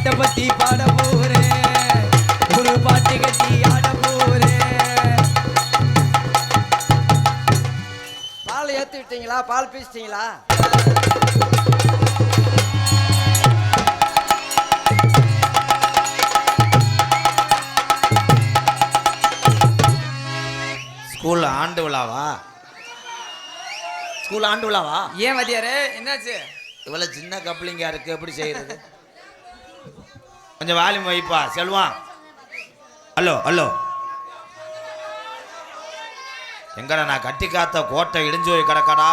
பாட்டை பத்தி பாட போறேன் ஒரு பாட்டு கட்டி ஆட போறேன் பால் ஏற்றி விட்டீங்களா பால் பீச்சிட்டீங்களா ஸ்கூல் ஆண்டு விழாவா? ஸ்கூல் ஆண்டு விழாவா? ஏன் மதியாரே? என்னாச்சு? இவ்வளவு சின்ன கப்ளிங்கா இருக்கு. எப்படி செய்யறது? கொஞ்சம் வால்யூம் வைப்பா. செல்வான் ஹலோ ஹலோ. எங்கடா நான் கட்டி காத்த கோட்டை இடிஞ்சு போய் கிடக்கடா?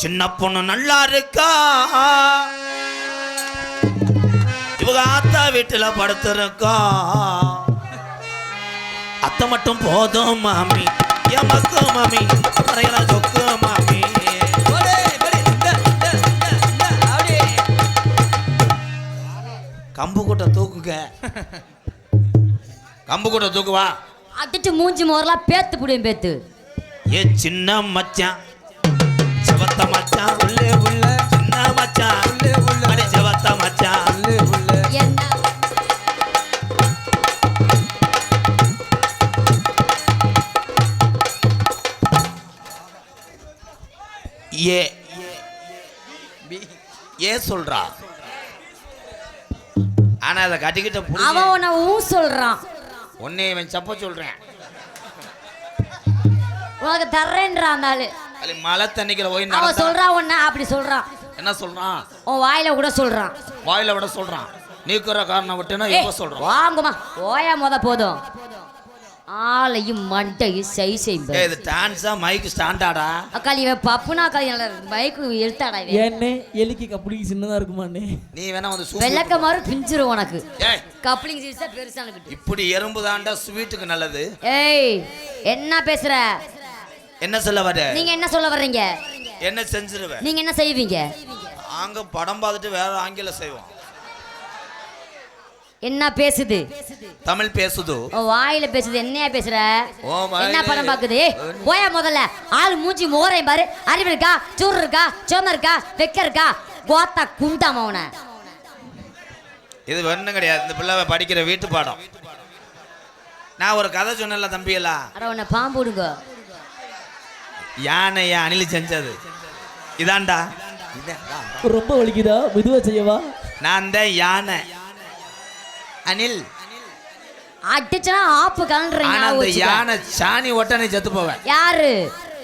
சின்ன பொண்ணு நல்லா இருக்கா? இவங்க ஆத்தா வீட்டுல படுத்திருக்கா? அத்தை மட்டும் போதும் மாமி. எமக்கு மாமி. அப்புறம் கம்பு கூட்ட தூக்குங்க. கம்பு கூட்ட தூக்குவா? அடிச்சு மூஞ்சி மோரெல்லாம் பேத்து புடியும் பேத்து. ஏ சின்ன மச்சான். செவத்த மச்சான். உள்ளே உள்ள. சின்ன மச்சான். உள்ளே உள்ள. அடி செவத்த மச்சான். உள்ளே உள்ள. என்ன? ஏ ஏ சொல்றா? ஆனா அதை கட்டிக்கிட்ட அவன் உன்னை ஊ சொல்றான். உன்னை இவன் சப்ப சொல்றேன். உனக்கு தர்றேன்றான் அந்த ஆளு அது மழை தண்ணிக்கிற போய் அவன் சொல்றான் உன்ன அப்படி சொல்றான். என்ன சொல்றான்? உன் வாயில கூட சொல்றான். வாயில விட சொல்றான். நீக்குற காரணம் விட்டுனா இப்ப சொல்றான். வாங்குமா. ஓயா முத போதும். ஆளையும் மண்டையும் சை செய்ய இது டான்ஸா மைக் ஸ்டாண்டாடா அக்காளி இவன் பப்புனா நல்ல பைக்கு எடுத்தாடா ஏன்னே எலிக்கு கப்பலிக்கு சின்னதா இருக்குமாண்ணே நீ வேணா வந்து வெள்ளக்க மாதிரி பிஞ்சிரும் உனக்கு. ஏய். கப்ளிங் சீஸா பெருசானுக்கிட்டு இப்படி எறும்பு தாண்டா ஸ்வீட்டுக்கு நல்லது. ஏய் என்ன பேசுற? என்ன சொல்ல வர? நீங்க என்ன சொல்ல வர்றீங்க? என்ன செஞ்சிருவேன் நீங்க என்ன செய்வீங்க? நாங்க படம் பார்த்துட்டு வேற ஆங்கிலம் செய்வோம். என்ன பேசுது? தமிழ் பேசுது. வாயில பேசுது என்னையா பேசுற? என்ன படம் பாக்குது போயா முதல்ல. ஆள் மூஞ்சி மோரையும் பாரு. அறிவு இருக்கா? சூறு இருக்கா? சோம இருக்கா? வெக்க இருக்கா? கோத்தா குண்டாம அவனை. இது ஒண்ணும் கிடையாது. இந்த பிள்ளை படிக்கிற வீட்டு பாடம். நான் ஒரு கதை சொன்னேன்ல தம்பியெல்லாம் அட உன்னை பாம்பு விடுங்க. யானை அணில் செஞ்சது. இதான்டா. இதான் ரொம்ப வலிக்குதா? மெதுவா செய்யவா? நான் தான் யானை. அனில். அடிச்சனா ஆப்பு கலண்டுறீங்க அந்த யானை சாணி ஒட்டனை செத்து போவேன். யாரு?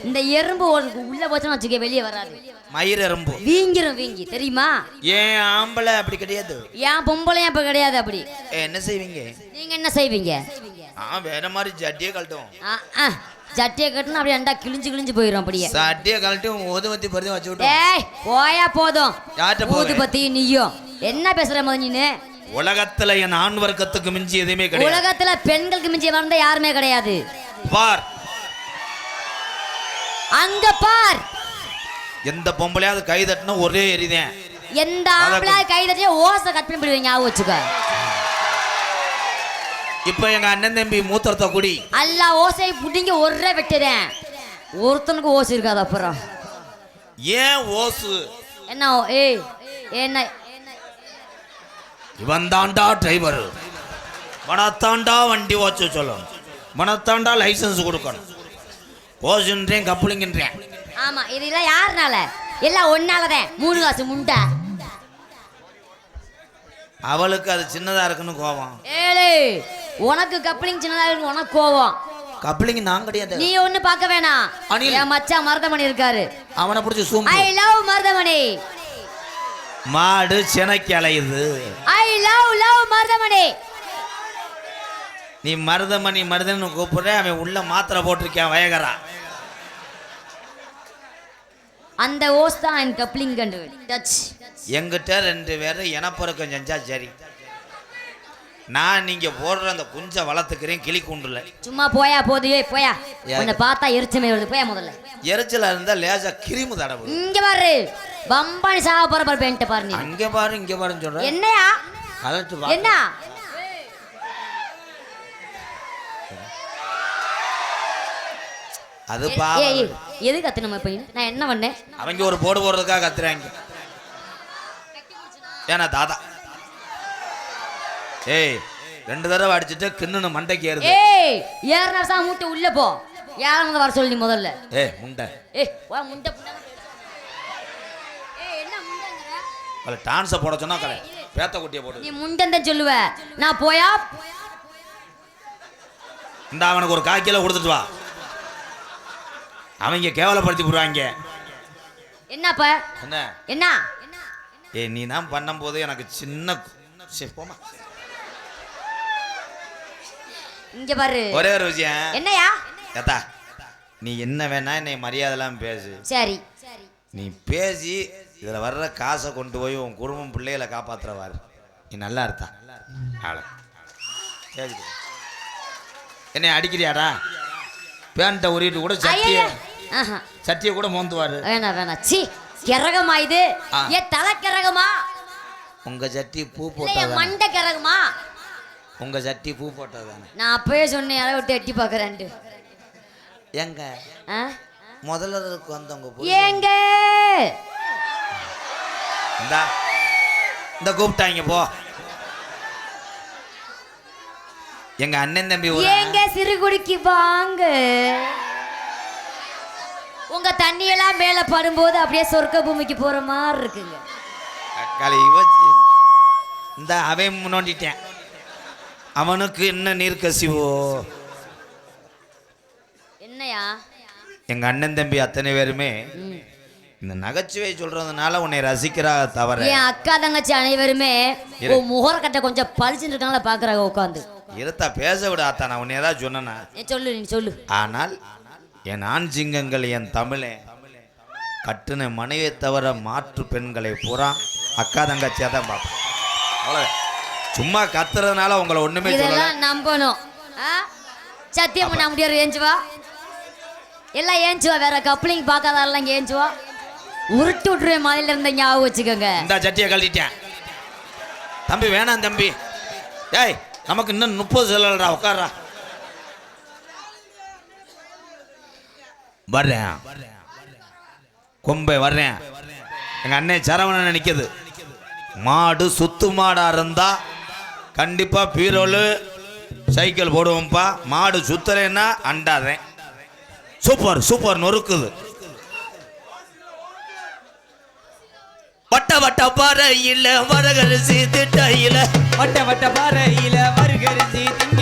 இந்த எறும்பு உள்ள போச்சுன்னு வச்சுக்க வெளியே வராது. மயிர் எறும்பு. வீங்கிரும் வீங்கி. தெரியுமா? ஏன் ஆம்பளை அப்படி கிடையாது? ஏன் பொம்பளையும் அப்ப கிடையாது அப்படி? என்ன செய்வீங்க? நீங்க என்ன செய்வீங்க? ஆ வேற மாதிரி ஜட்டியே கழட்டும். ஜட்டியை கட்டுனா அப்படியே அண்டா கிழிஞ்சு கிழிஞ்சு போயிடும் அப்படியே. சட்டியை கழட்டி ஊதுமத்தி பருத்தி வச்சு விட்டோம் ஏய் போயா போதும்? ஊதுபத்தி நீயும். என்ன பேசுற முத நீனு உலகத்துல என் ஆண் வர்க்கத்துக்கு மிஞ்சி எதுவுமே கிடையாது. உலகத்துல பெண்களுக்கு மிஞ்சிய வந்த யாருமே கிடையாது. பார். அங்க பார். எந்த பொம்பளையாவது கை தட்டினா ஒரே எரிதேன். எந்த ஆம்பளை கை தட்டியே ஓசை கட் பண்ணி ஞாபகம் வச்சுக்க. இப்ப எங்க அண்ணன் தம்பி மூத்திரத்தை குடி. எல்லா ஓசையை புடிங்க ஒரே வெட்டுறேன். ஒருத்தனுக்கு ஓசை இருக்காது அப்புறம். ஏன் ஓசு? என்ன ஏய் என்ன? இவன் தாண்டா டிரைவர் மனத்தாண்டா வண்டி ஓச்ச சொல்லணும் மனத்தாண்டா லைசன்ஸ் கொடுக்கணும். ஓசுன்றேன் கப்பலிங்கன்றேன் ஆமா இதெல்லாம் யாருனால? எல்லாம் ஒன்னாலதான். மூணு காசு முண்டை. அவளுக்கு அது சின்னதா இருக்குன்னு கோவம். ஏழு உனக்கு கப்ளிங் சின்னதா இருக்கு உனக்கு கோவம். கப்பலிங்க நான் கிடையாது. நீ ஒண்ணு பார்க்க வேணாம். என் மச்சான் மருதமணி இருக்காரு. அவனை பிடிச்சி சூம் ஐ லவ் மருதமணி. மாடு சினைக்கு அலையுது ஐ லவ் லவ் மருதமணி. நீ மருதமணி மருதன்னு கூப்பிடுற அவன் உள்ள மாத்திரை போட்டிருக்கான் வயகரா. அந்த ஓஸ் தான் என் கப்ளிங் கண்டு டச் எங்கிட்ட ரெண்டு பேரும் இனப்பெருக்கம் செஞ்சா சரி. நான் நீங்க போடுற அந்த குஞ்சை வளர்த்துக்கிறேன் கிளி கூண்டுல. சும்மா போயா போது ஏய் போயா? உன்னை பார்த்தா எரிச்சமே வருது போயா முதல்ல. எரிச்சலா இருந்தா லேசா கிரிமு தடவு இங்க பாரு. பம்பானி சாக போற பாரு பேன்ட்ட பாரு நீ. அங்க பாரு இங்க பாருன்னு சொல்ற. என்னையா? கலட்டு வா. என்ன? அது பாவம். ஏய், எது கத்துன பையன்? நான் என்ன பண்ணேன்? அவங்க ஒரு போடு போடுறதுக்காக கத்துறாங்க. ஏன்னா தாத்தா. ஏய் ரெண்டு தடவை அடிச்சுட்டு கிண்ணுன்னு மண்டைக்கு ஏறுது. ஏய் ஏறினா தான் மூட்டை உள்ள போ. யாரும் வர சொல்லி முதல்ல. ஏய் முண்டை. ஏய் வா முண்டை புண்டை ஏய் என்ன முண்டைங்கற அதில் டான்ஸை போட சொன்னா கடை பேத்த குட்டியை போடு. நீ முண்டன் தான் சொல்லுவ. நான் போயா? இந்த அவனுக்கு ஒரு கால் கிலோ கொடுத்துட்டு வா. அவங்க கேவலப்படுத்தி போடுவாங்க என்னப்பா? என்ன? என்ன? ஏய் நீ தான் பண்ணும்போது எனக்கு சின்ன சரி, போம்மா. இங்க பாரு. ஒரே ஒரு விஷயம். என்னையா? ஏத்தா நீ என்ன வேணா என்னை மரியாதைலாம் பேசு. சரி. நீ பேசி இதில் வர்ற காசை கொண்டு போய் உன் குடும்பம் பிள்ளைகளை காப்பாத்துறவாரு. நீ நல்லா இருத்தா. ஆள கேக்குது. என்னை அடிக்கிறியாடா? பேண்ட்டை உருவிட்டு கூட சட்டியை சட்டியை கூட மோந்துவாரு. வேணாம் வேணாம் சி கிரகமா இது? ஆ. ஏ தலை கிரகமா? உங்க சட்டி பூ என் மண்டை கிரகமா? உங்க சட்டி பூ போட்டதானே நான் அப்பவே சொன்னேன் அதை விட்டு எட்டி பார்க்கறேன்ட்டு. எங்க? ஆ? முதல்வருக்கு வந்தவங்க ஏங்க? இந்தா இந்த கூப்பிட்டாங்க போ. எங்க அண்ணன் தம்பி ஏங்க சிறுகுடிக்கு வாங்க. உங்க தண்ணியெல்லாம் மேல படும்போது அப்படியே சொர்க்க பூமிக்கு போற மாதிரி இருக்குங்க. தக்காளி இந்த அவன் முன்னோண்டிட்டேன். அவனுக்கு என்ன நீர் கசிவோ? என்னையா? எங்க அண்ணன் தம்பி அத்தனை பேருமே. இந்த நகைச்சுவை சொல்றதுனால உன்னை ரசிக்கிறா தவிர என் அக்கா தங்கச்சி அனைவருமே. உன் முகரக்கட்டை கொஞ்சம் பளிச்சுன்னு இருக்காங்களா பாக்குறாங்க உட்காந்து இருத்தா பேச விட ஆத்தா நான் உன்னை ஏதாவது சொன்னேனா? நீ சொல்லு நீ சொல்லு. ஆனால் என் ஆண் சிங்கங்கள் என் தமிழே. கட்டுன மனைவியை தவிர மாற்று பெண்களை பூரா அக்கா தங்கச்சியாக தான் பார்ப்பேன் அவ்வளோ சும்மா கத்துறதுனால உங்களை ஒண்ணுமே இதெல்லாம் நம்பணும்? சத்தியம் பண்ண முடியாது ஏஞ்சுவா? எல்லாம் ஏஞ்சுவா வேற கப்ளிங் பார்க்காதாலாம் ஏஞ்சுவா? உருட்டு விட்டுருவேன் மாதிரில இருந்த ஞாபகம் வச்சுக்கோங்க. இந்த சட்டியை கழட்டிட்டேன். தம்பி வேணாம் தம்பி. டேய் நமக்கு இன்னும் முப்பது செல்லடா உட்கார்றா வர்றேன். கொம்பை வர்றேன். எங்கள் அண்ணன் சரவணன் நிற்குது மாடு சுத்து மாடாக இருந்தால் கண்டிப்பாக பீரோலு சைக்கிள் போடுவோம்ப்பா. மாடு சுத்தலைன்னா அண்டாதேன். Super super நொறுக்குது. வட்ட வட்ட பாறையில் வரகரிசி திட்டையில. வட்ட வட்ட பாறையில வருகரிசி திங்கையில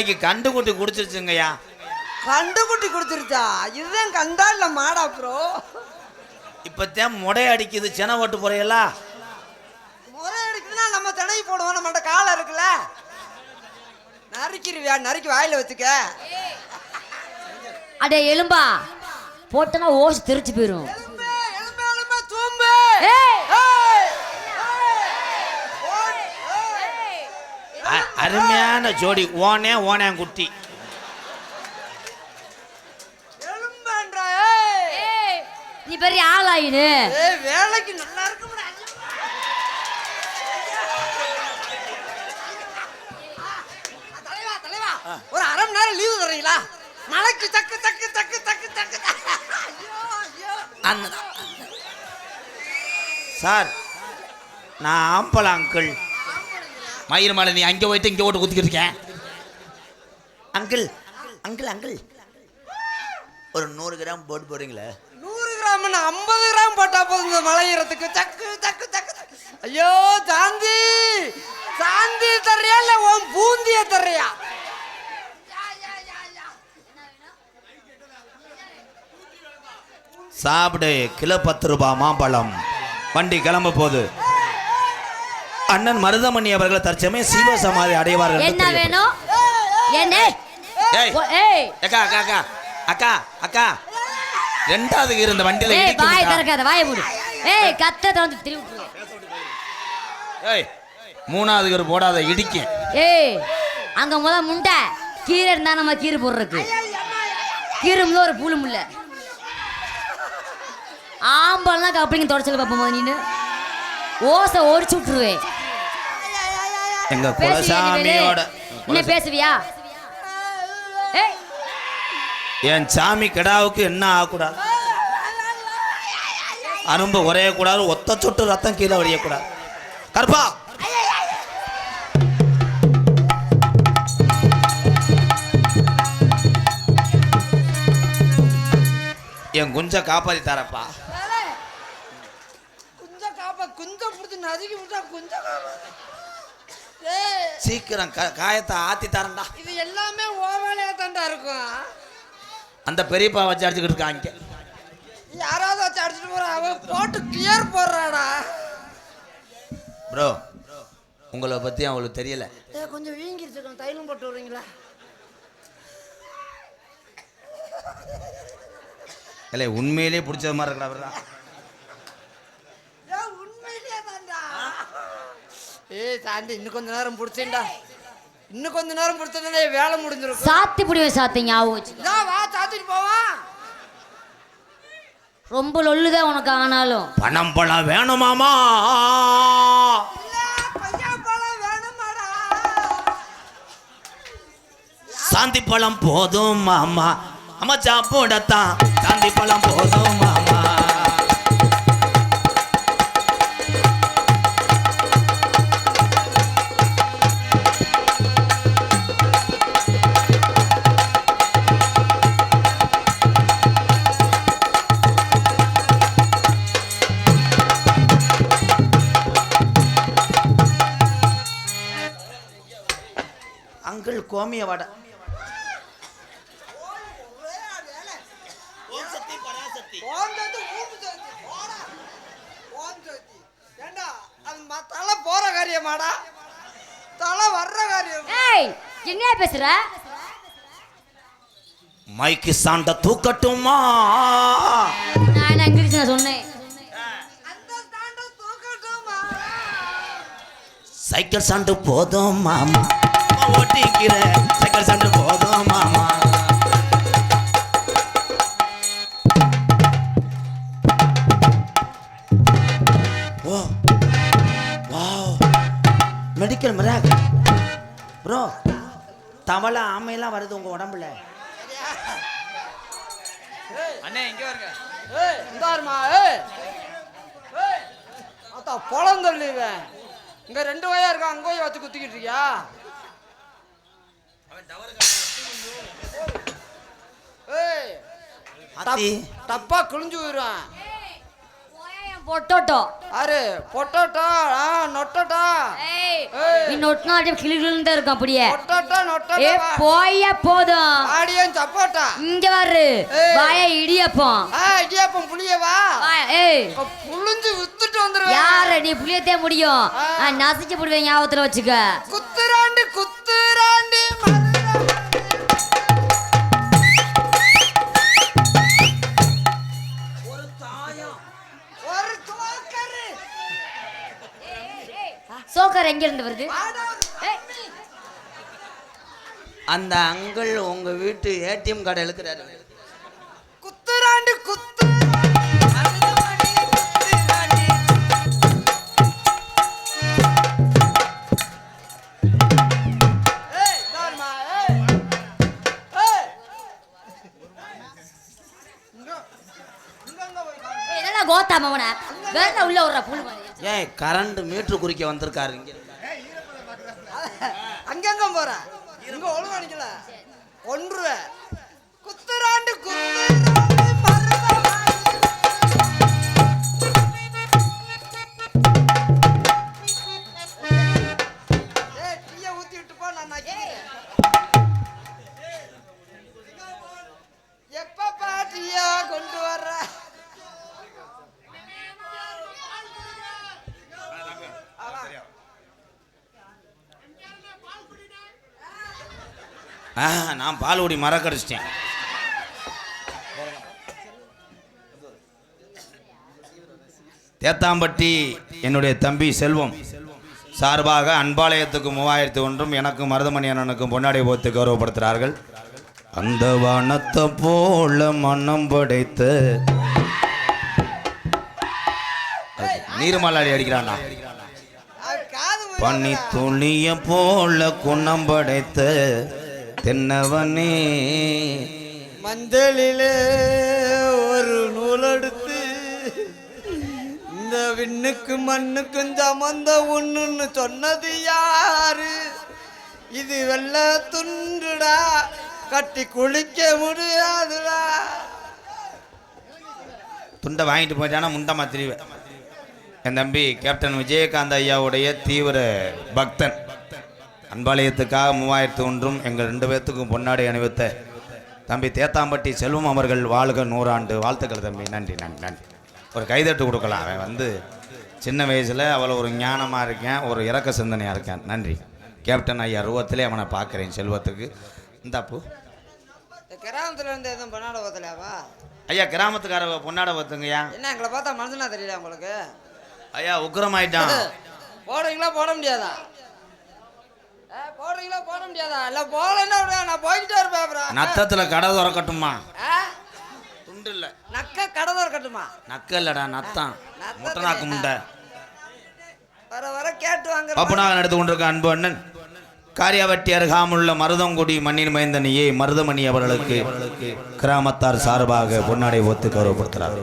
இன்னைக்கு கண்டு குட்டி குடிச்சிருச்சுங்கய்யா. கண்டு குட்டி கொடுத்துருச்சா இதுதான் கண்டா இல்ல மாடா ப்ரோ இப்பத்தான் முடை அடிக்குது சென ஓட்டு போறையலா முறை எடுக்குதுன்னா நம்ம திணைக்கு போடுவோம் நம்மகிட்ட காலை இருக்குல்ல. நறுக்கிருவியா நறுக்கி வாயில வச்சுக்க. அடே எலும்பா. போட்டனா ஓசி தெரிச்சு போயிரும். எலும்பு, எலும்பு, எலும்பு, தூம்பு. ஏய்! ஏய்! ஓடு, ஏய்! அ- அருமையான ஜோடி. ஓனே ஓனே குட்டி எலும்புன்றா, ஏய்! நீ பெரிய ஆளாயினு ஏய், வேலைக்கு நல்லா தலைவா, ஒரு அரை மணி நேரம் லீவு தரீங்களா மலைக்கு தக்கு தக்கு தக்கு தக்கு தக்கு சார் நான் ஆம்பள அங்கிள் மயிர் மலை நீ அங்கே போயிட்டு இங்கே ஓட்டு குத்திக்கிட்டு இருக்கேன் அங்கிள் அங்கிள் அங்கிள். ஒரு நூறு கிராம் போட்டு போடுறீங்களே நூறு கிராம் என்ன, ஐம்பது கிராம் போட்டா போதும் இந்த மலையறதுக்கு தக்கு தக்கு தக்கு தக்கு. ஐயோ சாந்தி. சாந்தி தர்றியா இல்ல உன் பூந்திய தர்றியா? சாப்பிடு கிலோ பத்து ரூபாய் மாம்பழம். வண்டி கிளம்ப போகுது அண்ணன் மருதமணி அவர்கள் தற்சமயம் சீவ சமாதி அடைவார்கள் என்ன. வேணும்? என்ன? ஏய் ஓ, ஏய். அக்கா அக்கா அக்கா. அக்கா அக்கா. ரெண்டாவது இந்த வண்டியில ஏய் வாய். திறக்காத வாயை மூடு. ஏய் கத்த திறந்து திருப்பி விட்டுருவேன். ஏய் மூணாவது gear போடாத இடிக்கும் ஏய் அங்க முத முண்டை கீரை இருந்தா நம்ம கீரை போடுறதுக்கு. கீரை முள்ள ஒரு புழு முள்ள. ஆம்பல்லாம் கப்பலிங்க தொடச்சல பார்ப்போம் நீனு. ஓசை ஓடிச்சு விட்டுருவேன். எங்க குலசாமியோட? என்ன பேசுவியா? என் சாமி கிடாவுக்கு என்ன ஆகக்கூடாது அரும்பு குறையக்கூடாது ஒத்த சொட்டு ரத்தம் கீழே வடியக்கூடாது. கருப்பா. என் குஞ்ச காப்பாத்தி தரப்பா. குஞ்ச காப்பா குஞ்ச பிடிச்சி நதுக்கி விட்டா குஞ்ச காப்பா ஏய் சீக்கிரம் காயத்தை ஆத்தி தரேன்டா. இது எல்லாமே ஓ வேலையா தாண்டா இருக்கும். அந்த பெரியப்பா வச்சு அடிச்சுக்கிட்டு இருக்காங்க. யாராவது வச்சு அடிச்சுட்டு போற. அவன் போட்டு கிளியர் போடுறாடா. ப்ரோ உங்களை பத்தி அவங்களுக்கு தெரியல. ஏ கொஞ்சம் வீங்கிருச்சு. தைலம் போட்டு விடுறீங்களா? இல்லை உண்மையிலேயே பிடிச்ச மாதிரி இருக்கா அவர்தான். ஏ உண்மையிலேயே தாண்டா ஏய் சாந்தி இன்னும் கொஞ்ச நேரம் பிடிச்சேன்டா. இன்னும் கொஞ்ச நேரம் பிடிச்சதுல வேலை முடிஞ்சிருக்கும். சாத்தி புடிவேன் சாத்தி ஞாபகம் வச்சு வா சாத்திட்டு போவான் ரொம்ப லொல்லுதான் உனக்கு ஆனாலும். பணம் பழம் வேணுமாமா? சாந்தி பழம் போதும் மாமா. அம்மா சாப்பிடத்தான். சாந்தி பழம் போதும் மாமா. கோமிய வடை. தலை போற காரியமாடா? தலை வர்ற காரியம். ஏய் என்ன பேசுற? மைக்கு சாண்ட தூக்கட்டுமா? நான் இங்கிலீஷ் நான் சொன்னேன். அந்த தாண்ட தூக்கட்டுமா? சைக்கிள் சாண்டு போதும் மாமா. ஓட்டிக்கிற சைக்கிள் சாண்டு போதும் மாமா. Oh wow. Medical miracle bro தவளை ஆமையெல்லாம் வருது உங்க உடம்புல. அண்ணே இங்க வருங்க. ஏய் இந்தாருமா ஏய். ஏய் அத்தா இங்க ரெண்டு வயா இருக்கா அங்க போய் வச்சு குத்திக்கிட்டு இருக்கியா? தப்பா கிழிஞ்சு போயிடுவேன். பொட்டோட்டோ. ஆறு பொட்டோட்டோ? ஆ நொட்டோட்டோ. ஏய் ஏய். நீ நொட்டினா அப்படியே கிளி கிளின்னு இருக்கும் அப்படியே. பொட்டோட்டோ ஏ நொட்டோட்டோ போய போதும். ஆடியன் சப்போட்டா. இங்க வரு. வாய இடியப்பம். ஆ இடியாப்பம் புளியவா? வாய- ஏய். புளிஞ்சு வித்துட்டு வந்துருவேன். யார நீ புளியத்தே முடியும். நான் நசிச்சு போடுவேன் ஞாபகத்துல வச்சுக்க. சோக்கர் எங்க இருந்து வருது அந்த அங்கிள் உங்க வீட்டு ஏடிஎம் கார்டு எழுக்கிறாரு குத்துராண்டி குத்து. கோத்தா மவன வேற உள்ள விடுற புழு மாதிரி ஏன் கரண்ட் மீட்ரு குறிக்க வந்திருக்காரு. இங்க அங்கங்க போற? இங்க ஒழுங்கு ஒன்று காலோடி மறக்கடிச்சிட்டேன். தேத்தாம்பட்டி என்னுடைய தம்பி செல்வம். சார்பாக அன்பாலயத்துக்கு மூவாயிரத்து ஒன்றும் எனக்கும் மருதமணி அண்ணனுக்கும் பொன்னாடி போத்து கௌரவப்படுத்துகிறார்கள். அந்த வானத்தை போல மன்னம் படைத்த நீர்மலாடி அடிக்கிறான்டா அது பனி போல குணம் படைத்த தென்னவனே. மஞ்சளிலே ஒரு நூலெடுத்து இந்த விண்ணுக்கு மண்ணுக்கும் சமந்த ஒண்ணுன்னு சொன்னது யாரு? இது வெள்ள துண்டுடா கட்டி குளிக்க முடியாதுடா. துண்டை வாங்கிட்டு போயிட்டானா முண்டமா திரிவேன் என் தம்பி கேப்டன் விஜயகாந்த் ஐயாவுடைய தீவிர பக்தன். அன்பாலயத்துக்காக மூவாயிரத்து ஒன்றும் எங்கள் ரெண்டு பேர்த்துக்கும் பொன்னாடை அணிவித்த தம்பி தேத்தாம்பட்டி செல்வம் அவர்கள் வாழ்க நூறாண்டு. வாழ்த்துக்கள் தம்பி. நன்றி நன்றி நன்றி. ஒரு கைதட்டு கொடுக்கலாம். அவன் வந்து சின்ன வயசில் அவ்வளோ ஒரு ஞானமாக இருக்கேன் ஒரு இறக்க சிந்தனையாக இருக்கேன். நன்றி. கேப்டன் ஐயா ரூபத்திலே அவனை பார்க்குறேன் செல்வத்துக்கு. இந்தாப்பு கிராமத்துல இருந்து எதுவும் பண்ணாட போத்தலையாவா ஐயா கிராமத்துக்கார பொன்னாடை பார்த்துங்கய்யா என்ன எங்களை பார்த்தா மனுஷனா தெரியல உங்களுக்கு? ஐயா உக்கிரமாயிட்டான். போடுறீங்களா போட முடியாதா? போடுறீங்களா? போட முடியாதா? இல்ல போகலன்னா விடு, நான் போய்கிட்டே இருப்பேன் அப்புறம். நத்தத்தில் கடை திறக்கட்டுமா? துண்டு இல்லை. நக்க கடை கட்டுமா நக்க இல்லடா நத்தம். முட்டை நாக்கு முண்டை. வர வர கேட்டு வாங்குற பப்புனாக எடுத்து கொண்டிருக்க அன்பு அண்ணன் காரியாவட்டி அருகாமுள்ள மருதங்குடி மண்ணின் மைந்தனியே மருதமணி அவர்களுக்கு கிராமத்தார் சார்பாக பொன்னாடை ஒத்து கௌரவப்படுத்துறார்.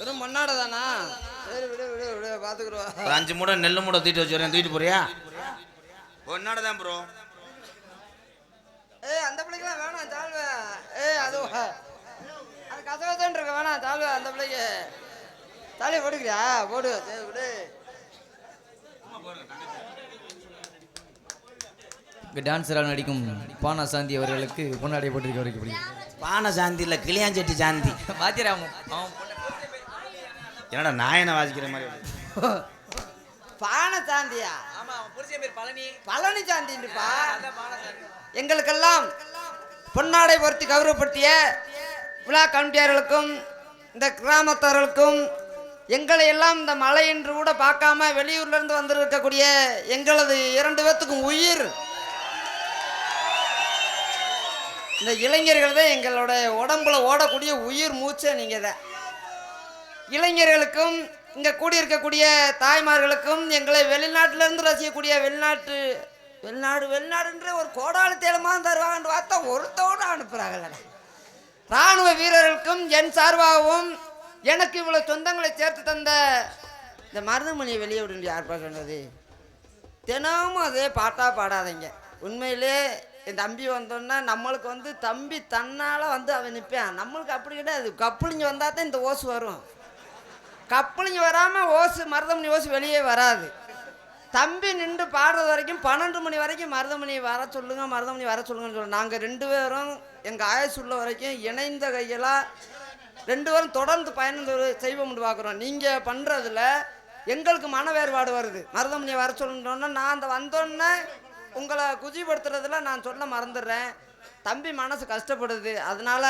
வெறும் மண்ணாட தானா? சரி விடு விடு விடு பாத்துக்குருவா ஒரு அஞ்சு மூடை நெல்லு மூடை தூக்கிட்டு வச்சுறேன் தூக்கிட்டு போறியா? பொன்னாடை தான் ப்ரோ ஏய் அந்த பிள்ளைக்கெல்லாம் வேணாம் தாழ்வே. ஏய் அது அது கசகசன்னு இருக்க வேணாம் தாழ்வே அந்த பிள்ளைக்கு. தாலியை போட்டுக்கிறியா? போடு சரி விடு. இங்கே டான்ஸராக நடிக்கும் பானா சாந்தி அவர்களுக்கு பொன்னாடை போட்டிருக்க வரைக்கும் பிடிக்கும் பானை சாந்தி இல்லை கிளியாஞ்செட்டி சாந்தி. அவன் அவன் என்னடா நாயனை வாசிக்கிற மாதிரி. பானை சாந்தியா? பழனி. பழனி சாந்தின்னுப்பா எங்களுக்கெல்லாம் பொன்னாடை பொருத்தி கௌரவப்படுத்திய விழா கமிட்டியார்களுக்கும் இந்த கிராமத்தார்களுக்கும் எங்களை எல்லாம் இந்த மழை என்று கூட பார்க்காம வெளியூர்ல இருந்து வந்திருக்கக்கூடிய எங்களது இரண்டு பேர்த்துக்கும் உயிர். இந்த இளைஞர்கள் தான் எங்களோட உடம்புல ஓடக்கூடிய உயிர் மூச்சை நீங்க தான் இளைஞர்களுக்கும் இங்கே கூடியிருக்கக்கூடிய தாய்மார்களுக்கும் எங்களை வெளிநாட்டிலேருந்து ரசிக்கக்கூடிய வெளிநாட்டு வெளிநாடு வெளிநாடுன்ற ஒரு கோடாலு தேலமாக தருவாங்கன்னு பார்த்தா ஒருத்தோடு அனுப்புகிறாங்கல்ல ராணுவ வீரர்களுக்கும் என் சார்பாகவும் எனக்கு இவ்வளோ சொந்தங்களை சேர்த்து தந்த இந்த மருதமணியை வெளியே விட யார் பார்க்கறது தினமும் அதே பாட்டாக பாடாதீங்க. உண்மையிலே என் தம்பி வந்தோன்னா நம்மளுக்கு வந்து தம்பி தன்னால் வந்து அவன் நிற்பான் நம்மளுக்கு அப்படி கிடையாது. கப்புளிங்க வந்தால் தான் இந்த ஓசு வரும். கப்பலிங்க வராமல் ஓசு மருதமணி ஓசு வெளியே வராது. தம்பி நின்று பாடுறது வரைக்கும் பன்னெண்டு மணி வரைக்கும் மருதமணி வர சொல்லுங்க மருதமணி வர சொல்லுங்கன்னு சொல்லுவோம் நாங்கள் ரெண்டு பேரும் எங்கள் ஆயுசு உள்ள வரைக்கும் இணைந்த கையெல்லாம் ரெண்டு பேரும் தொடர்ந்து பயணம் செய்வோம் பார்க்குறோம். நீங்கள் பண்ணுறதுல எங்களுக்கு மன வேறுபாடு வருது. மருதமணியை வர சொல்லணுன்னா நான் அந்த வந்தோன்னே உங்களை குஜிப்படுத்துறதுல நான் சொல்ல மறந்துடுறேன். தம்பி மனசு கஷ்டப்படுது. அதனால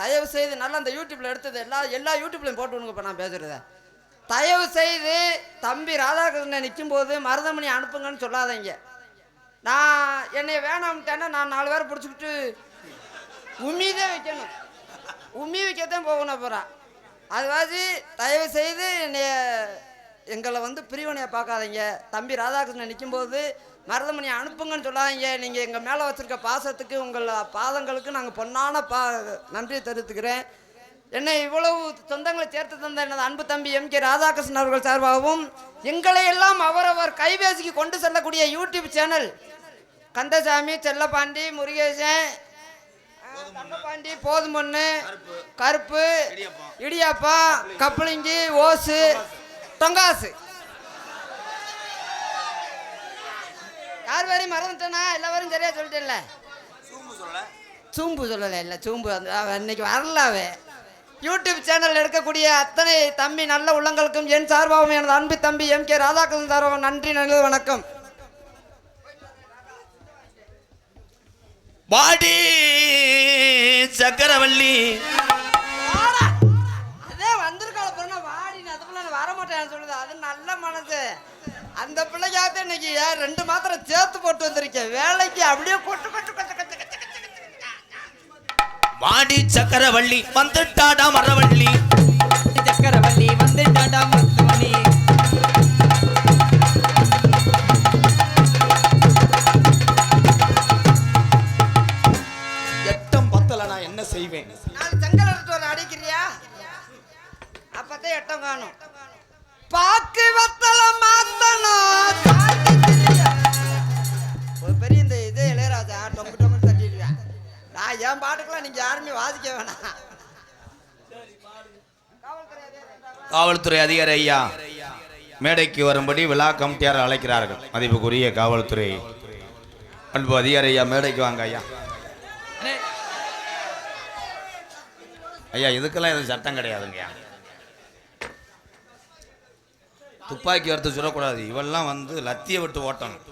தயவு செய்து நல்லா அந்த யூடியூப்பில் எடுத்தது எல்லா எல்லா யூடியூப்லையும் போட்டு விடுங்க இப்போ நான் பேசுகிறத தயவு செய்து தம்பி ராதாகிருஷ்ணன் நிற்கும் போது மருதமணி அனுப்புங்கன்னு சொல்லாதீங்க. நான் என்னை வேணாம்ட்டேன்னா நான் நாலு பேரை பிடிச்சிக்கிட்டு உமிதே வைக்கணும். உமி வைக்கத்தான் போகணும் அப்புறம். அதுவாசி தயவு செய்து என்னைய எங்களை வந்து பிரிவினையை பார்க்காதீங்க. தம்பி ராதாகிருஷ்ணன் நிற்கும்போது மருதமணி அனுப்புங்கன்னு சொல்லாதீங்க. நீங்கள் எங்கள் மேலே வச்சுருக்க பாசத்துக்கு உங்கள் பாதங்களுக்கு நாங்கள் பொன்னான பா நன்றியை தெரிவித்துக்கிறேன். என்னை இவ்வளவு சொந்தங்களை சேர்த்து தந்த எனது அன்பு தம்பி எம் கே ராதாகிருஷ்ணன் அவர்கள் சார்பாகவும் எங்களை எல்லாம் அவரவர் கைபேசிக்கு கொண்டு செல்லக்கூடிய யூடியூப் சேனல் கந்தசாமி செல்லப்பாண்டி முருகேசன் தங்கப்பாண்டி போதுமொன்னு கருப்பு இடியாப்பம் கப்பலிங்கி ஓசு தொங்காசு. யார் வரையும் மறந்துட்டேனா? எல்லா வரையும் சரியா சொல்லிட்டேன்ல? சூம்பு சொல்லலை. இல்லை சூம்பு அந்த இன்னைக்கு வரல அவன். யூடியூப் சேனல் எடுக்கக்கூடிய அத்தனை தம்பி நல்ல உள்ளங்களுக்கும் என் சார்பாகவும் எனது அன்பு தம்பி எம் கே ராதாகிருஷ்ணன் சார்பாகவும் நன்றி நல்லது வணக்கம். வாடி சக்கரவள்ளி. வாடா. அதே வந்திருக்காள பொண்ணு வாடி நான் அது பிள்ளை வர மாட்டேன்னு சொல்லுது அது நல்ல மனசு. அந்த பிள்ளைக்காக இன்னைக்கு ரெண்டு மாத்திரை சேர்த்து போட்டு வந்திருக்கேன். வேலைக்கு அப்படியே கொட்டு கொட்டு. வாடி சக்கரவள்ளி வந்துட்டாடா மரவள்ளி. சக்கரவள்ளி வந்துட்டாடா மருத்துவமணி எட்டம் பத்தல நான் என்ன செய்வேன்? நான் செங்கல் எடுத்து வர அடிக்கிறியா அப்பதான் எட்டம் காணும். பாக்கு வத்தல மாத்தணும் நான் என் பாட்டுக்கெல்லாம் நீங்க யாருமே வாசிக்க வேணாம். காவல்துறை அதிகாரி ஐயா மேடைக்கு வரும்படி விழா கமிட்டியார் அழைக்கிறார்கள். மதிப்புக்குரிய காவல்துறை அன்பு அதிகாரி ஐயா மேடைக்கு வாங்க ஐயா. ஐயா இதுக்கெல்லாம் எதுவும் சட்டம் கிடையாதுங்கய்யா துப்பாக்கி எடுத்து சுடக்கூடாது. இவெல்லாம் வந்து லத்தியை விட்டு ஓட்டணும்.